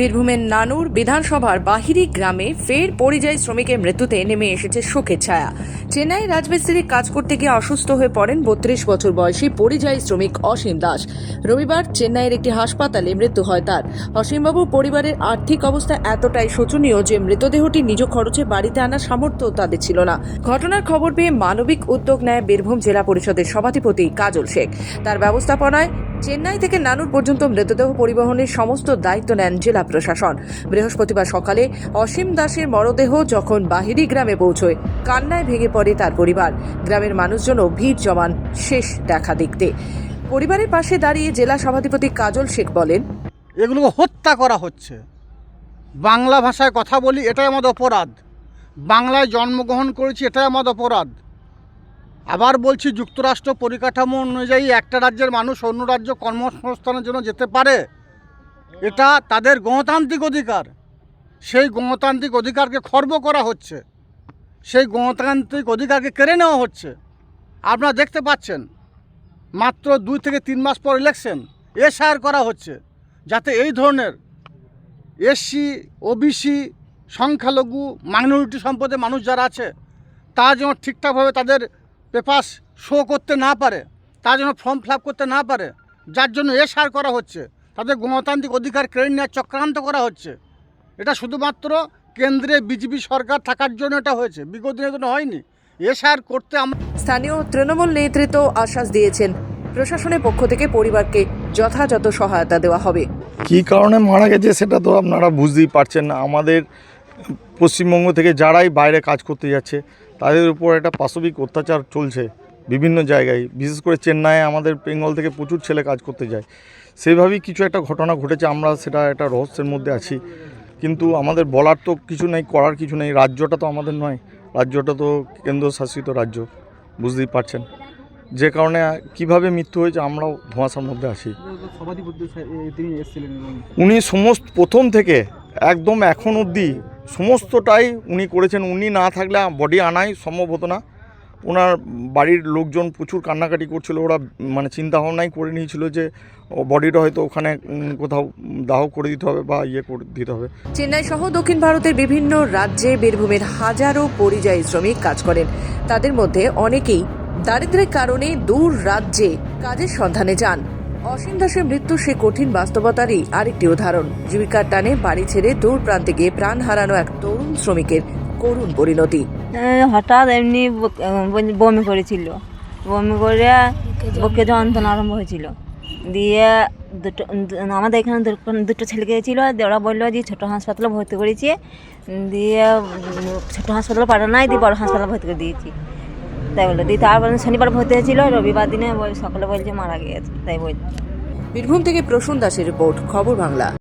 বীরভূমের নানুর বিধানসভার বাহিরি গ্রামে ফের পরিযায়ী শ্রমিকের মৃত্যুতে নেমে এসেছে শোকের ছায়া। চেন্নাই রাজমিস্ত্রির কাজ করতে গিয়ে অসুস্থ হয়ে পড়েন বত্রিশ বছর বয়সী পরিযায়ী শ্রমিক অসীম দাস। রবিবার চেন্নাইয়ের একটি হাসপাতালে মৃত্যু হয় তার। অসীমবাবুর পরিবারের আর্থিক অবস্থা এতটাই শোচনীয় যে মৃতদেহটি নিজ খরচে বাড়িতে আনার সামর্থ্য তাদের ছিল না। ঘটনার খবর পেয়ে মানবিক উদ্যোগ নেয় বীরভূম জেলা পরিষদের সভাধিপতি কাজল শেখ। তার ব্যবস্থাপনায় চেন্নাই থেকে নানুর পর্যন্ত মৃতদেহ পরিবহনের সমস্ত দায়িত্ব নেন জেলা প্রশাসন। বৃহস্পতিবার সকালে অসীম দাসের মরদেহ যখন বাহিরি গ্রামে পৌঁছয়, কান্নায় ভেঙে পড়ে তার পরিবার। গ্রামের মানুষজনও ভিড় জমান শেষ দেখা দেখতে। পরিবারের পাশে দাঁড়িয়ে জেলা সভাধিপতি কাজল শেখ বলেন, এগুলোকে হত্যা করা হচ্ছে। বাংলা ভাষায় কথা বলি, এটাই আমাদের অপরাধ। বাংলায় জন্মগ্রহণ করেছি, এটাই আমাদের অপরাধ। আবার বলছি যুক্তরাষ্ট্র পরিকাঠামো অনুযায়ী একটা রাজ্যের মানুষ অন্য রাজ্য কর্মসংস্থানের জন্য যেতে পারে, এটা তাদের গণতান্ত্রিক অধিকার। সেই গণতান্ত্রিক অধিকারকে খর্ব করা হচ্ছে। সেই গণতান্ত্রিক অধিকারকে কেড়ে নেওয়া হচ্ছে। আপনারা দেখতে পাচ্ছেন, মাত্র দুই থেকে তিন মাস পর ইলেকশন এসআর করা হচ্ছে, যাতে এই ধরনের এসসি, ওবিসি, সংখ্যালঘু মাইনরিটি সম্পদের মানুষ যারা আছে তা যেন ঠিকঠাকভাবে তাদের পেপার শো করতে না পারে তারা যেন ফর্ম ফিল করতে না পারে যার জন্য এসআর করা হচ্ছে তাদের গণতান্ত্রিক অধিকার কেড়ে নেওয়ার চক্রান্ত করা হচ্ছে। এটা শুধুমাত্র কেন্দ্রে বিজেপি সরকার থাকার জন্য এটা হয়েছে বিগত দিনের জন্য হয়নি। এসআর করতে আমরা স্থানীয় তৃণমূল নেতৃত্ব আশ্বাস দিয়েছেন প্রশাসনের পক্ষ থেকে পরিবারকে যথাযথ সহায়তা দেওয়া হবে। কী কারণে মারা গেছে সেটা তো আপনারা বুঝতেই পারছেন না। আমাদের পশ্চিমবঙ্গ থেকে যারাই বাইরে কাজ করতে যাচ্ছে তাদের উপর একটা পাশবিক অত্যাচার চলছে বিভিন্ন জায়গায়। বিশেষ করে চেন্নাইয়ে আমাদের বেঙ্গল থেকে প্রচুর ছেলে কাজ করতে যায়। সেইভাবেই কিছু একটা ঘটনা ঘটেছে আমরা সেটা একটা রহস্যের মধ্যে আছি। কিন্তু আমাদের বলার তো কিছু নেই করার কিছু নেই। রাজ্যটা তো আমাদের নয় রাজ্যটা তো কেন্দ্রশাসিত রাজ্য বুঝতেই পারছেন। যে কারণে কীভাবে মৃত্যু হয়েছে আমরাও ধোঁয়াশার মধ্যে আছি। উনি সমস্ত প্রথম থেকে একদম এখন অবধি সমস্তটাই উনি করেছেন। উনি না থাকলে বডি আনাই সম্ভব হতো না। ওনার বাড়ির লোকজন প্রচুর কান্নাকাটি করছিল। ওরা মানে চিন্তা ভাবনাই করে নিয়েছিল যে বডিটা হয়তো ওখানে কোথাও দাহ করে দিতে হবে বা ইয়ে করে দিতে হবে। চেন্নাই সহ দক্ষিণ ভারতের বিভিন্ন রাজ্যে বীরভূমের হাজারো পরিযায়ী শ্রমিক কাজ করেন। তাদের মধ্যে অনেকেই দারিদ্র্যের কারণে দূর রাজ্যে কাজের সন্ধানে যান। অসীম দাসের মৃত্যু সে কঠিন বাস্তবতারই আরেকটি উদাহরণ। জীবিকার টানে বাড়ি ছেড়ে দূর প্রান্তে গিয়ে প্রাণ হারানো এক তরুণ শ্রমিকের করুণ পরিণতি। হঠাৎ এমনি বমি- করেছিল। বমি করে বুকে যন্ত্রণা আরম্ভ হয়েছিল। দিয়ে দুটো আমাদের এখানে দুটো- ছেলে গিয়েছিল। ওরা বলল যে, ছোটো হাসপাতালে ভর্তি করেছি। দিয়ে ছোটো হাসপাতালে পাঠানো নাই, দিয়ে বড় হাসপাতালে ভর্তি করে দিয়েছি। তাই বলল। আর তারপর শনিবার ভর্তি হয়েছিল, রবিবার দিনে সকালে বলছে মারা গিয়েছে, তাই বলছে। বীরভূম থেকে প্রসূন দাসের রিপোর্ট, খবর বাংলা।